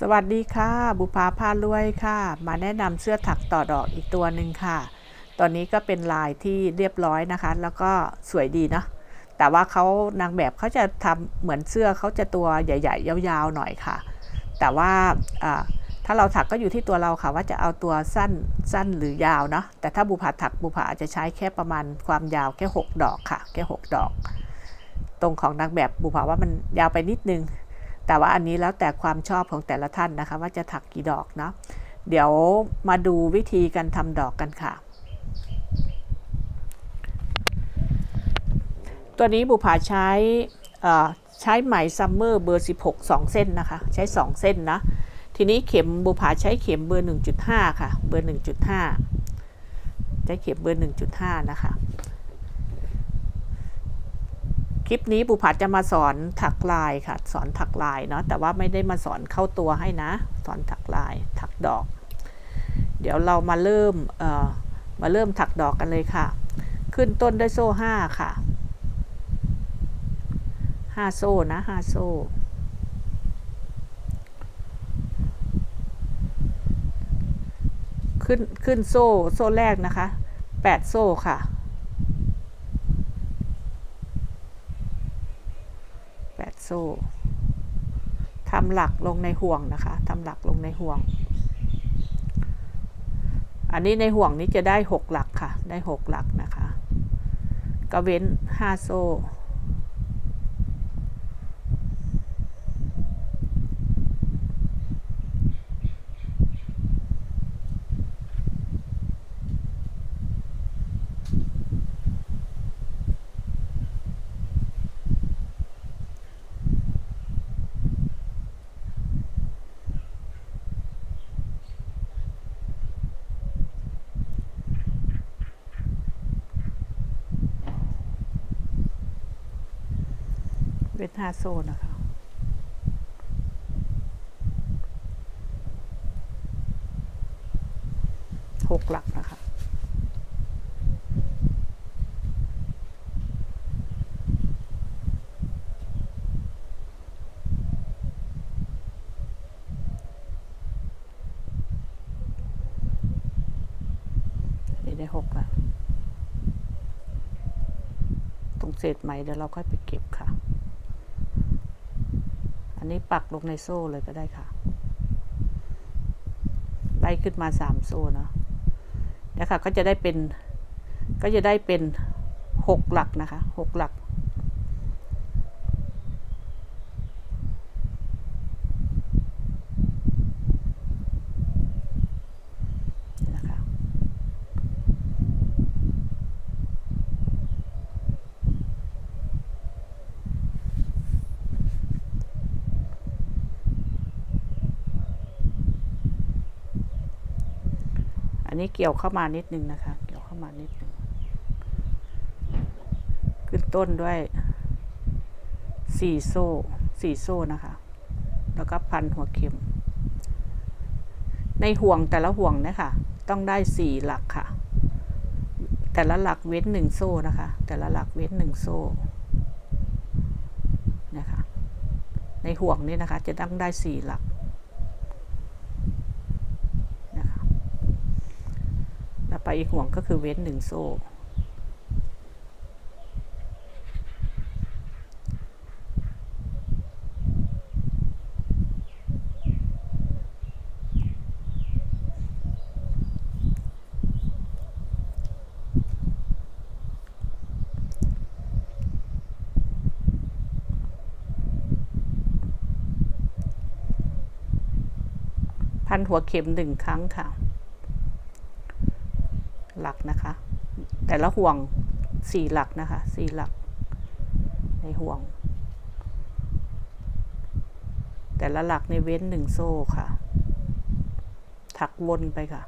สวัสดีค่ะ บุภาพารวยค่ะ มาแนะนำเสื้อถักต่อดอกอีกตัวหนึ่งค่ะ ตอนนี้ก็เป็นลายที่เรียบร้อยนะคะ แล้วก็สวยดีเนาะแต่ว่าเขานางแบบเขาจะทำเหมือนเสื้อเขาจะตัวใหญ่ ๆ ยาวๆหน่อยค่ะ แต่ว่าถ้าเราถักก็อยู่ที่ตัวเราค่ะ ว่าจะเอาตัวสั้นสั้นหรือยาวเนาะแต่ถ้าบุภาถักบุภาอาจจะใช้แค่ประมาณความยาวแค่ 6 ดอกค่ะ แค่ 6 ดอก ตรงของนางแบบบุภาว่ามันยาวไปนิดนึง แต่ว่าอันนี้แล้วแต่ความชอบของแต่ละท่านนะคะ ว่าจะถักกี่ดอกเนาะเดี๋ยวมาดูวิธีการทำดอกกันค่ะ ตัวนี้บุภาใช้ใช้ไหมซัมเมอร์เบอร์ 16 2 เส้นนะคะ ใช้ 2 เส้นนะ ทีนี้เข็มบุภาใช้เข็มเบอร์ 1.5 ค่ะ เบอร์ 1.5 ใช้เข็มเบอร์ 1.5 นะคะ คลิปนี้บุพัดจะมาสอนถักลายค่ะ สอนถักลายเนาะแต่ว่าไม่ได้มาสอนเข้าตัวให้นะ สอนถักลายถักดอก เดี๋ยวเรามาเริ่มเอ่อมาเริ่มถักดอกกันเลยค่ะ ขึ้นต้นด้วยโซ่ห้าค่ะห้าโซ่นะห้าโซ่ขึ้นขึ้นโซ่โซ่แรกนะคะแปดโซ่ค่ะ แป ดโซ่ทำหลักลงในห่วงนะคะทำหลักลงในห่วง อันนี้ในห่วงนี้จะได้หกหลักค่ะ ได้หกหลักนะคะ ก็เว้นห้าโซ่ เว้นห้าโซ่นะคะหกหลักนะคะนี่ได้หกล้วตรงเศษไหมเดี๋ยวเราค่อยไปเก็บค่ะ อันนี้ปักลงในโซ่เลยก็ได้ค่ะ ไล่ขึ้นมาสามโซ่เนาะนะคะก็จะได้เป็นก็จะได้เป็นหกหลักนะคะหกหลัก นะคะ อั นี้เกี่ยวเข้ามานิดนึงนะคะ เกี่ยวเข้ามานิดนึงขึ้นต้นด้วยสี่โซ่สี่โซ่นะคะ แล้วก็พันหัวเข็ม ในห่วงแต่ละห่วงเนี่ยค่ะต้องได้สี่หลักค่ะ แต่ละหลักเว้นหนึ่งโซ่นะคะ แต่ละหลักเว้นหนึ่งโซ่นะคะ ในห่วงนี้นะคะ จะต้องได้สี่หลัก นะคะแล้ว ไปอีกห่วงก็คือเว้นหนึ่งโซ่พันหัวเข็มหนึ่งครั้งค่ะ หลักนะคะ แต่ละห่วงสี่หลักนะคะสี่หลัก ในห่วง แต่ละหลักในเว้นหนึ่งโซ่ค่ะ ถักวนไปค่ะ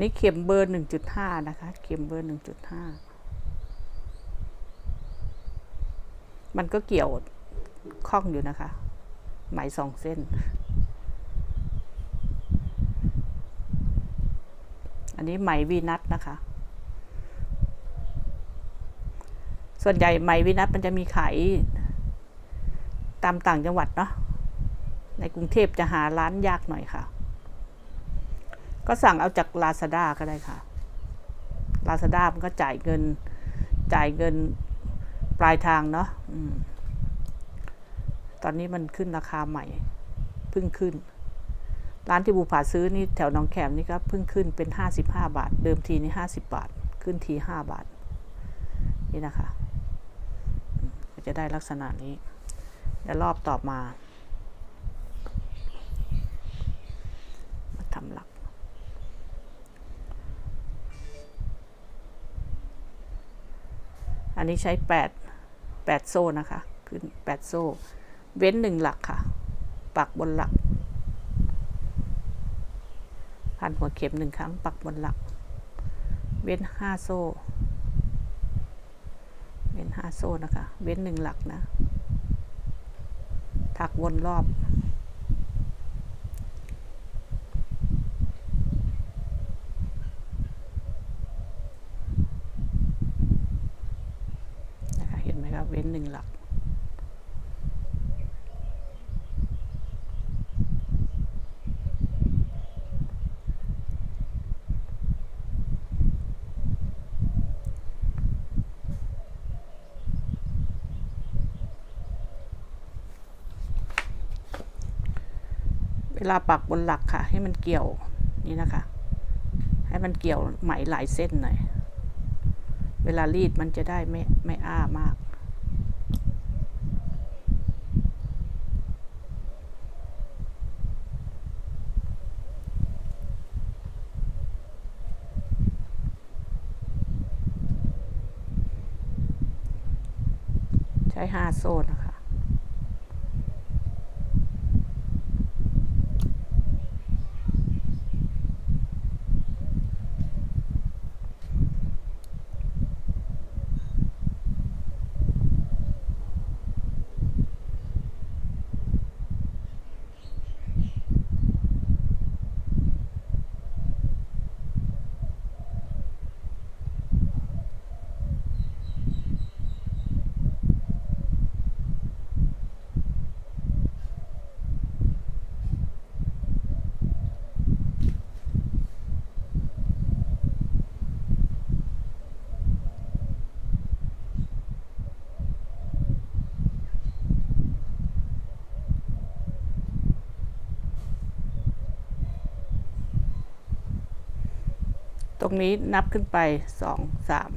นี้เข็มเบอร์หนึ่งจุดห้านะคะ เข็มเบอร์หนึ่งจุดห้ามันก็เกี่ยวข้องอยู่นะคะ ไหมสองเส้น อันนี้ไหมวีนัทนะคะ ส่วนใหญ่ไหมวีนัทมันจะมีขายตามต่างจังหวัดเนาะ ในกรุงเทพจะหาร้านยากหน่อยค่ะ ก็สั่งเอาจากลาซาด้าก็ได้ค่ะลาซาด้ามันก็จ่ายเงิน จ่ายเงินปลายทางเนาะอตอนนี้มันขึ้นราคาใหม่ เพิ่งขึ้น ร้านที่บูผาซื้อนี่แถวน้องแขมนี่ก็เพิ่งขึ้นเป็นห้าสิบห้าบาท เดิมทีนี่ห้าสิบบาท ขึ้นทีห้าบาท นี่นะคะ ก็จะได้ลักษณะนี้เดี๋ยวรอบต่อมา มาทำหลัก อันนี้ใช้แปดแปดโซ่นะคะ ขึ้นแปดโซ่ เว้นหนึ่งหลักค่ะ ปักบนหลัก พันหัวเข็มหนึ่งครั้ง ปักบนหลัก เว้นห้าโซ่ เว้นห้าโซ่นะคะ เว้นหนึ่งหลักนะ ถักวนรอบ นะคะเห็นไหนึ่งหลัก เวลาปักบนหลักค่ะ ให้มันเกี่ยวนี่นะคะ ให้มันเกี่ยวไหมหลายเส้นหน่อย เวลารีดมันจะได้ไม่ไม่อ้ามาก หาโซน ตรงนี้นับขึ้นไปสองสาม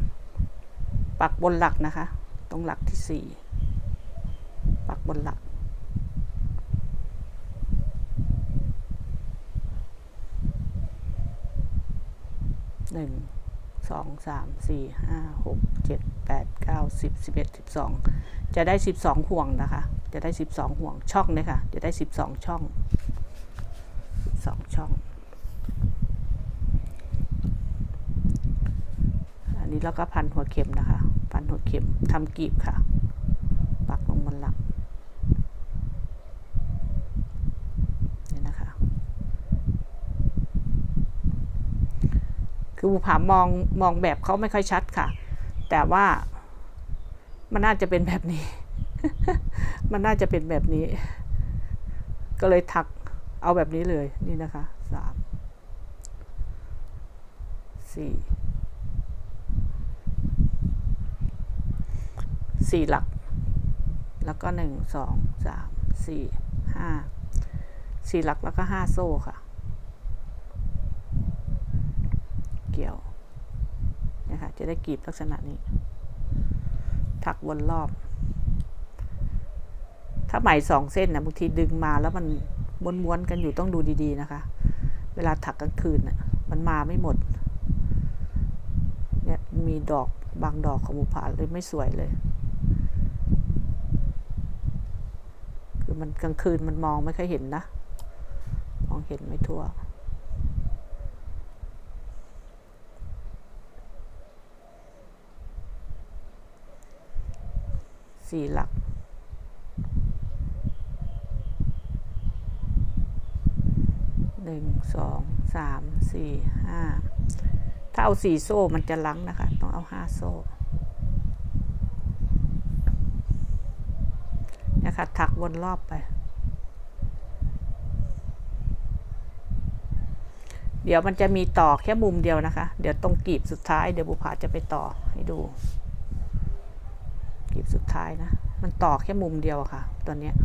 ปักบนหลักนะคะ ตรงหลักที่สี่ปักบนหลัก หนึ่ง สอง สาม สี่ ห้า หก เจ็ด แปด เก้า สิบ สิบเอ็ด สิบสอง จะได้สิบสองห่วงนะคะ จะได้สิบสองห่วงช่องเนี่ยค่ะ จะได้สิบสองช่องสิบสองช่อง นี้แล้วก็พันหัวเข็มนะคะ พันหัวเข็มทำกีบค่ะ ปักลงบนหลักนี่นะคะ คือบุผามองมองแบบเขาไม่ค่อยชัดค่ะ แต่ว่ามันน่าจะเป็นแบบนี้ มันน่าจะเป็นแบบนี้ ก็เลยถักเอาแบบนี้เลยนี่นะคะสามสี่ สี่หลัก แล้วก็หนึ่งสองสามสี่ห้าสี่หลักแล้วก็ห้าโซ่ค่ะ เกี่ยวนะคะจะได้กรีบลักษณะนี้ ถักวนรอบ ถ้าไหมสองเส้นนะบางทีดึงมาแล้วมันม้วนๆกันอยู่ต้องดูดีๆนะคะ เวลาถักกลางคืนน่ะมันมาไม่หมด เนี่ยมีดอกบางดอกของบุผาเลยไม่สวยเลยือมันกลางคืนมันมองไม่ค่อยเห็นนะ มองเห็นไม่ทั่ว สี่หลักหนึ่งสองสามสี่ห้าถ้าเอาสี่โซ่มันจะลังนะคะ ต้องเอาห้าโซ่ นะคะ ถักวนรอบไป เดี๋ยวมันจะมีต่อแค่มุมเดียวนะคะ เดี๋ยวตรงกลีบสุดท้ายเดี๋ยวบุภาจะไปต่อให้ดูกลีบสุดท้ายนะ มันต่อแค่มุมเดียวอะค่ะ ตัวเนี้ย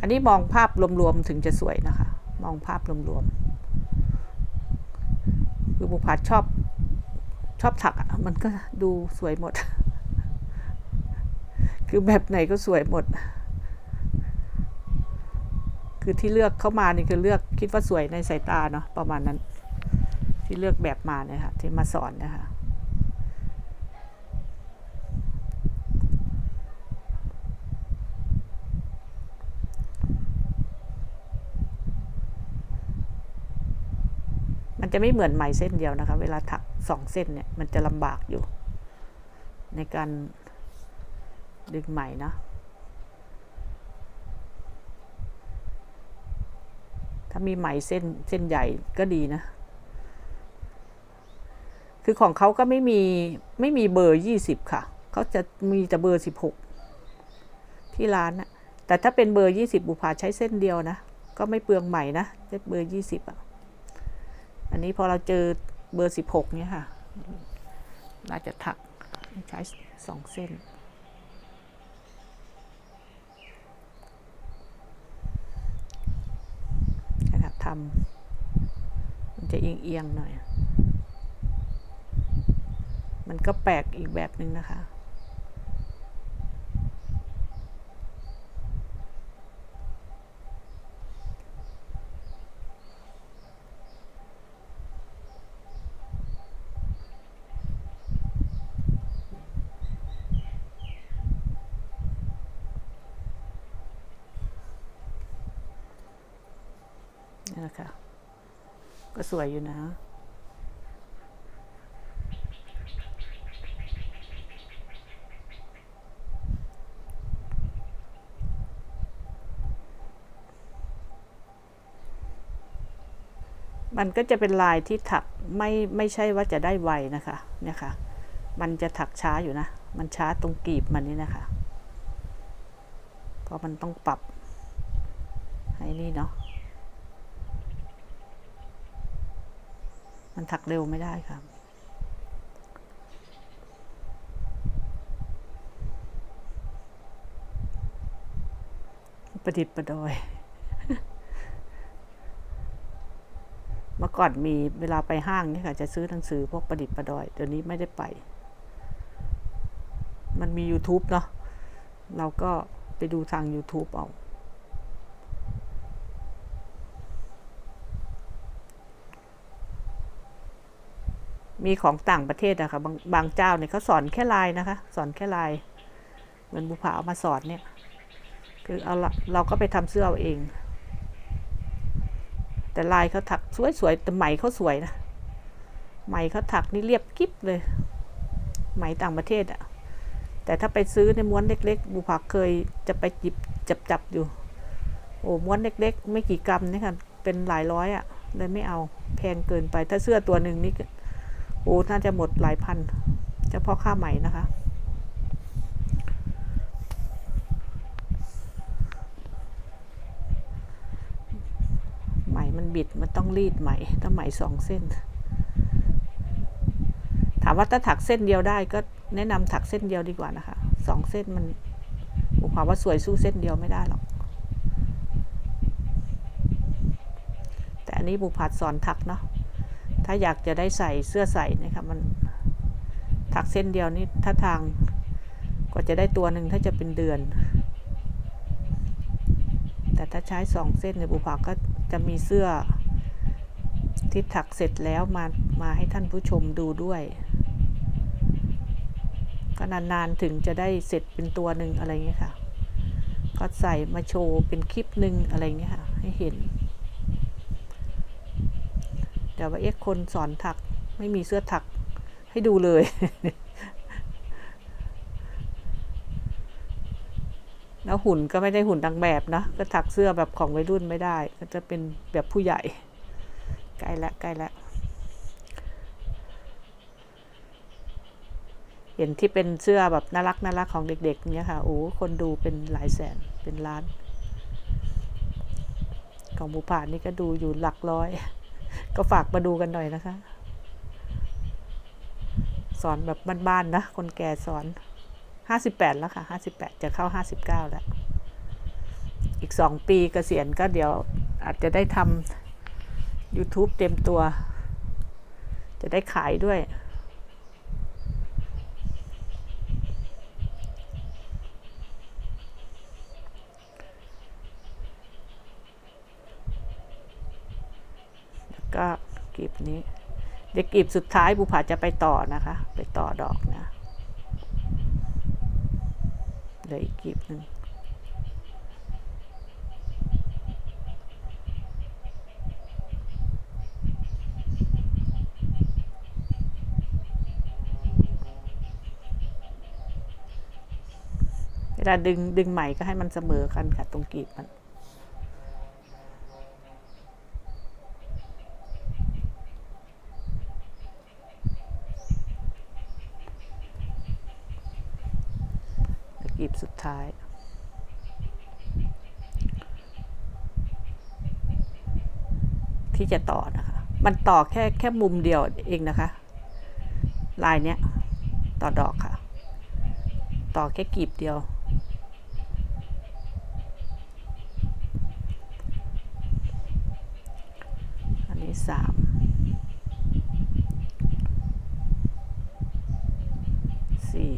อันนี้มองภาพรวมๆถึงจะสวยนะคะ มองภาพรวมๆคือบุพาชอบ ชอบถักอะมันก็ดูสวยหมด คือแบบไหนก็สวยหมด คือที่เลือกเข้ามานี่คือเลือกคิดว่าสวยในสายตาเนาะประมาณนั้น ที่เลือกแบบมาเนี่ยค่ะที่มาสอนนะคะ จะไม่เหมือนไหมเส้นเดียวนะคะ เวลาถักสองเส้นเนี่ยมันจะลำบากอยู่ ในการดึงไหมนะถ้ามีไหมเส้นเส้นใหญ่ก็ดีนะ คือของเขาก็ไม่มีไม่มีเบอร์ยี่สิบค่ะ เขาจะมีแต่เบอร์สิบหกที่ร้านนะแต่ถ้าเป็นเบอร์ยี่สิบบุพาใช้เส้นเดียวนะ ก็ไม่เปลืองไหมนะเบอร์ยี่สิบอะ อันนี้พอเราเจอเบอร์สิบหกเนี่ยค่ะเราจะถักใช้สองเส้นนะครับทำมันจะเอียงเอียงๆหน่อย มันก็แปลกอีกแบบหนึ่งนะคะ ก็สวยอยู่นะ มันก็จะเป็นลายที่ถักไม่ไม่ใช่ว่าจะได้ไวนะคะ เนี่ยค่ะ มันจะถักช้าอยู่นะ มันช้าตรงกลีบมันนี่นะคะ เพราะมันต้องปรับ ให้นี่เนาะ มันถักเร็วไม่ได้ครับประดิษฐ์ประดอย เมื่อก่อนมีเวลาไปห้างนี่ค่ะ จะซื้อหนังสือพวกประดิษฐ์ประดอย เดี๋ยวนี้ไม่ได้ไป มันมี YouTube เนาะ เราก็ไปดูทาง YouTube เอา มีของต่างประเทศอะค่ะบางบางเจ้าเนี่ยเขาสอนแค่ลายนะคะ สอนแค่ลายเหมือนบุภาเอามาสอนเนี่ย คือเอาเราก็ไปทำเสื้อเอาเอง แต่ลายเขาถักสวยๆแต่ไหมเขาสวยนะไหมเขาถักนี่เรียบกิ๊บเลย ไหมต่างประเทศอะแต่ถ้าไปซื้อในม้วนเล็ก ๆ บุภาเคยจะไปจิบจับจับอยู่ โอ้ม้วนเล็ก ๆ ไม่กี่กรัมนี่ค่ะเป็นหลายร้อยอะเลยไม่เอาแพงเกินไปถ้าเสื้อตัวหนึ่งนี่ โอ้น่าจะหมดหลายพันเฉพาะค่าไหม่นะคะไหมมันบิดมันต้องรีดไหมถ้าไหมสองเส้น ถามว่าถ้าถักเส้นเดียวได้ก็แนะนำถักเส้นเดียวดีกว่านะคะสองเส้นมันผมความว่าสวยสู้เส้นเดียวไม่ได้หรอก แต่อันนี้บุพัดสอนถักเนาะ ถ้าอยากจะได้ใส่เสื้อใส่นะครับมันถักเส้นเดียวนี่ถ้าทางกว่าจะได้ตัวหนึ่งถ้าจะเป็นเดือน แต่ถ้าใช้สองเส้นในยบุภาก็จะมีเสื้อที่ถักเสร็จแล้วมามาให้ท่านผู้ชมดูด้วยก็นานๆถึงจะได้เสร็จเป็นตัวหนึ่งอะไรเงี้ยค่ะ ก็ใส่มาโชว์เป็นคลิปหนึ่งอะไรเงี้ยค่ะ ให้เห็น แต่ว่าเอ็กคนสอนถักไม่มีเสื้อถักให้ดูเลย แล้วหุ่นก็ไม่ได้หุ่นนางแบบนะ ก็ถักเสื้อแบบของวัยรุ่นไม่ได้ ก็จะเป็นแบบผู้ใหญ่ใกล้ละใกล้ละเห็นที่เป็นเสื้อแบบน่ารักน่ารักของเด็ก ๆ เนี้ยค่ะ โอ้ คนดูเป็นหลายแสน เป็นล้าน ของบุผานี่ก็ดูอยู่หลักร้อย ก็ฝากมาดูกันหน่อยนะคะ สอนแบบบ้านๆนะ คนแก่สอนห้าสิบแปดแล้วค่ะห้าสิบแปดจะเข้าห้าสิบเก้าแล้ว อีกสองปีเกษียณก็เดี๋ยวอาจจะได้ทำ YouTube เต็มตัว จะได้ขายด้วย ก็กลีบนี้ เดี๋ยวกลีบสุดท้ายบุผาจะไปต่อนะคะ ไปต่อดอกนะเหลืออีกกลีบหนึ่งเวลาดึงดึงใหม่ก็ให้มันเสมอกันค่ะ ตรงกลีบมัน กลีบสุด ท้าย ที่จะต่อนะคะ มันต่อแค่แค่มุมเดียวเองนะคะ ลายเนี้ย ต่อดอกค่ะ ต่อแค่กลีบเดียวอันนี้สามสี่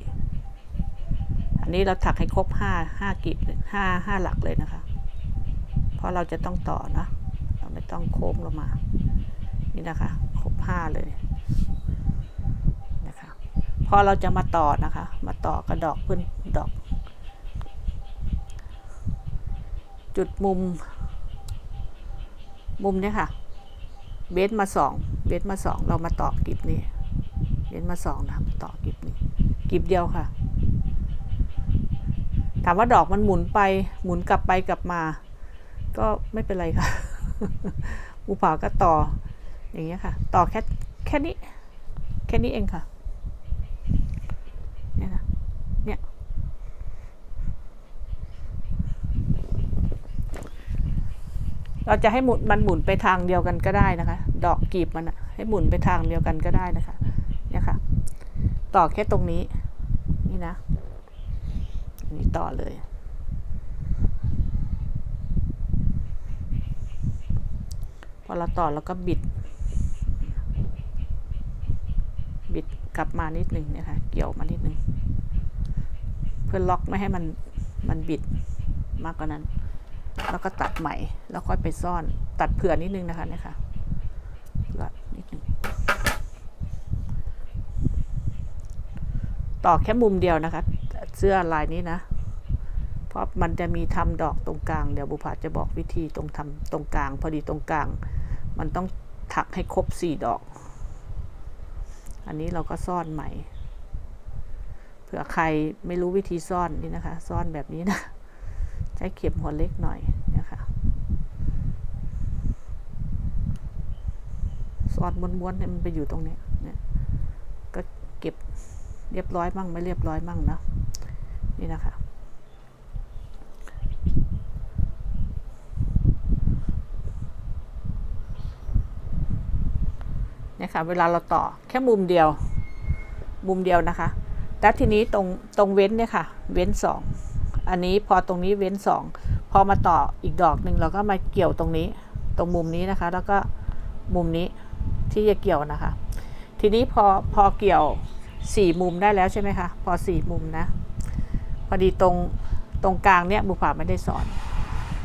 อันนี้เราถักให้ครบห้าห้ากลีบห้าห้าหลักเลยนะคะ เพราะเราจะต้องต่อนะเราไม่ต้องโค้งลงมา นี่นะคะ ครบห้าเลยนะคะ พอเราจะมาต่อนะคะ มาต่อกระดอกพื่อนดอก จุดมุม มุมเนี้ยค่ะ เบสมาสองเบสมาสองเรามาต่อกลีบนี้เบสมาสองนะต่อกลีบนี้กลีบเดียวค่ะ ถามว่าดอกมันหมุนไปหมุนกลับไปกลับมา ก็ไม่เป็นไรค่ะอุผาก็ต่ออย่างเงี้ยค่ะ ต่อแค่แค่นี้ แค่นี้เองค่ะเนี่ยนะเนี่ยเราจะให้หมุนมันหมุนไปทางเดียวกันก็ได้นะคะ ดอกกลีบมันอะให้หมุนไปทางเดียวกันก็ได้นะคะ เนี่ยค่ะ ต่อแค่ตรงนี้ นี่นะ นี่ต่อเลย พอเราต่อแล้วก็บิด บิดกลับมานิดหนึ่งเนี่ยค่ะ เกี่ยวมานิดหนึ่งเพื่อล็อกไม่ให้มันมันบิดมากกว่านั้น แล้วก็ตัดใหม่ แล้วค่อยไปซ่อน ตัดเผื่อนิดนึงนะคะเนี่ยค่ะเผื่อนิดนึงต่อแค่มุมเดียวนะคะ เสื้อลายนี้นะ เพราะมันจะมีทำดอกตรงกลาง เดี๋ยวบุภาจะบอกวิธีตรงทำตรงกลาง พอดีตรงกลาง มันต้องถักให้ครบสี่ดอก อันนี้เราก็ซ่อนใหม่ เผื่อใครไม่รู้วิธีซ่อนนี่นะคะ ซ่อนแบบนี้นะ ใช้เข็มหัวเล็กหน่อยนะคะซ่อนม้วนๆให้มันไปอยู่ตรงนี้เนี่ยก็เก็บเรียบร้อยมั่งไม่เรียบร้อยมั่งนะ นี่นะคะ เนี่ยค่ะ เวลาเราต่อแค่มุมเดียว มุมเดียวนะคะ แล้วทีนี้ตรงตรงเว้นเนี่ยค่ะ เว้นสองอันนี้พอตรงนี้เว้นสองพอมาต่ออีกดอกหนึ่งเราก็มาเกี่ยวตรงนี้ ตรงมุมนี้นะคะ แล้วก็มุมนี้ที่จะเกี่ยวนะคะ ทีนี้พอพอเกี่ยวสี่มุมได้แล้วใช่ไหมคะ พอสี่มุมนะ พอดีตรงตรงกลางเนี่ยบุภาไม่ได้สอน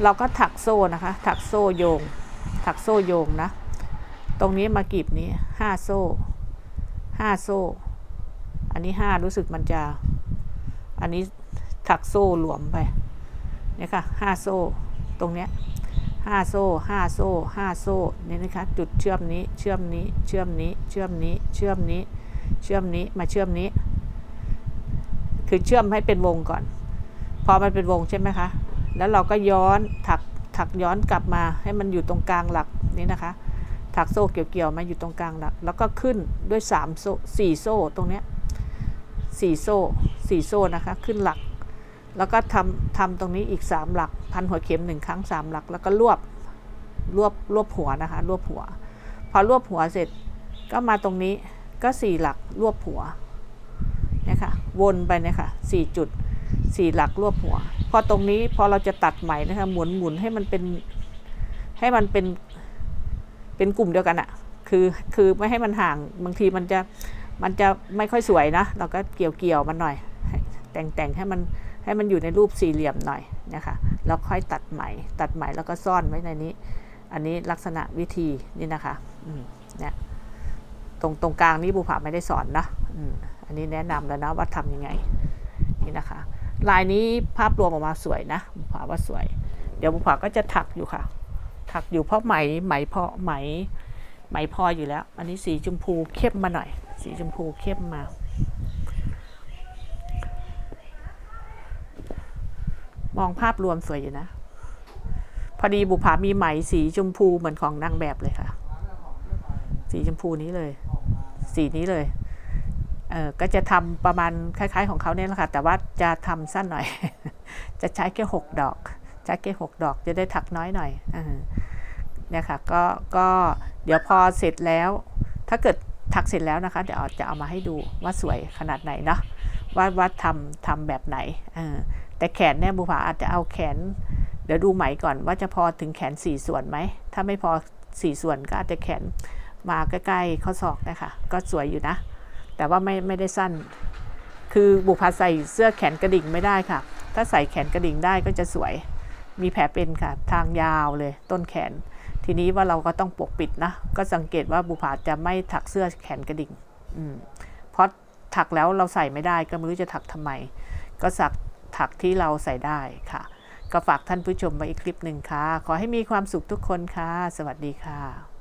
เราก็ถักโซ่นะคะ ถักโซ่โยง ถักโซ่โยงนะ ตรงนี้มากรีบนี้ห้าโซ่ห้าโซ่ อันนี้ห้ารู้สึกมันจะ อันนี้ถักโซ่หลวมไปเนี่ยค่ะห้าโซ่ตรงเนี้ยห้าโซ่ห้าโซ่ห้าโซ่เนี่ยนะคะจุดเชื่อมนี้เชื่อมนี้เชื่อมนี้เชื่อมนี้เชื่อมนี้เชื่อมนี้มาเชื่อมนี้ คือเชื่อมให้เป็นวงก่อน พอมันเป็นวงใช่ไหมคะ แล้วเราก็ย้อนถักถักย้อนกลับมาให้มันอยู่ตรงกลางหลักนี้นะคะ ถักโซ่เกี่ยวๆมาอยู่ตรงกลางหลัก แล้วก็ขึ้นด้วยสามโซ่สี่โซ่ตรงเนี้ยสี่โซ่สี่โซ่นะคะ ขึ้นหลัก แล้วก็ทำทำตรงนี้อีกสามหลัก พันหัวเข็มหนึ่งครั้งสามหลัก แล้วก็รวบรวบรวบหัวนะคะ รวบหัว พอรวบหัวเสร็จก็มาตรงนี้ก็สี่หลักรวบหัว เนี่ยค่ะวนไปเนี่ยค่ะสี่จุดสี่หลักรวบหัว พอตรงนี้พอเราจะตัดไหมนะคะหมุนหมุนให้มันเป็นให้มันเป็นเป็นกลุ่มเดียวกันอะคือคือไม่ให้มันห่างบางทีมันจะมันจะไม่ค่อยสวยนะ เราก็เกี่ยวเกี่ยวมันหน่อย แต่งแต่งให้มันให้มันอยู่ในรูปสี่เหลี่ยมหน่อยนะคะแล้วค่อยตัดไหมตัดไหมแล้วก็ซ่อนไว้ในนี้ อันนี้ลักษณะวิธีนี่นะคะเนี่ยตรงตรงกลางนี้บุผาไม่ได้สอนนะอืม นนี้แนะนำแล้วนะว่าทำยังไงนี่นะคะ ลายนี้ภาพรวมออกมาสวยนะบุผาว่าสวย เดี๋ยวบุผาก็จะถักอยู่ค่ะ ถักอยู่เพราะไหมไหมพอไหมไหมพออยู่แล้ว อันนี้สีชมพูเข้มมาหน่อย สีชมพูเข้มมา มองภาพรวมสวยอยู่นะ พอดีบุภามีไหมสีชมพูเหมือนของนางแบบเลยค่ะ สีชมพูนี้เลย สีนี้เลย ก็จะทำประมาณคล้ายๆของเขาเนี่ยแหละค่ะ แต่ว่าจะทำสั้นหน่อย จะใช้แค่หกดอกใช้แค่หกดอกจะได้ถักน้อยหน่อยเนี่ยค่ะก็ก็เดี๋ยวพอเสร็จแล้ว ถ้าเกิดถักเสร็จแล้วนะคะเดี๋ยวจะเอามาให้ดูว่าสวยขนาดไหนเนาะว่าว่าทำทำแบบไหนแต่แขนเนี่ยบุภาอาจจะเอาแขน เดี๋ยวดูไหมก่อนว่าจะพอถึงแขนสี่ส่วนไหม ถ้าไม่พอสี่ส่วนก็อาจจะแขนมาใกล้ๆข้อศอกนะคะก็สวยอยู่นะ แต่ว่าไม่ไม่ได้สั้น คือบุพาใส่เสื้อแขนกระดิ่งไม่ได้ค่ะ ถ้าใส่แขนกระดิ่งได้ก็จะสวย มีแผลเป็นค่ะ ทางยาวเลย ต้นแขน ทีนี้ว่าเราก็ต้องปกปิดนะ ก็สังเกตว่าบุภาจะไม่ถักเสื้อแขนกระดิ่ง อืมเพราะถักแล้วเราใส่ไม่ได้ก็ไม่รู้จะถักทำไม ก็สักถักที่เราใส่ได้ค่ะ ก็ฝากท่านผู้ชมไว้อีกคลิปหนึ่งค่ะ ขอให้มีความสุขทุกคนค่ะ สวัสดีค่ะ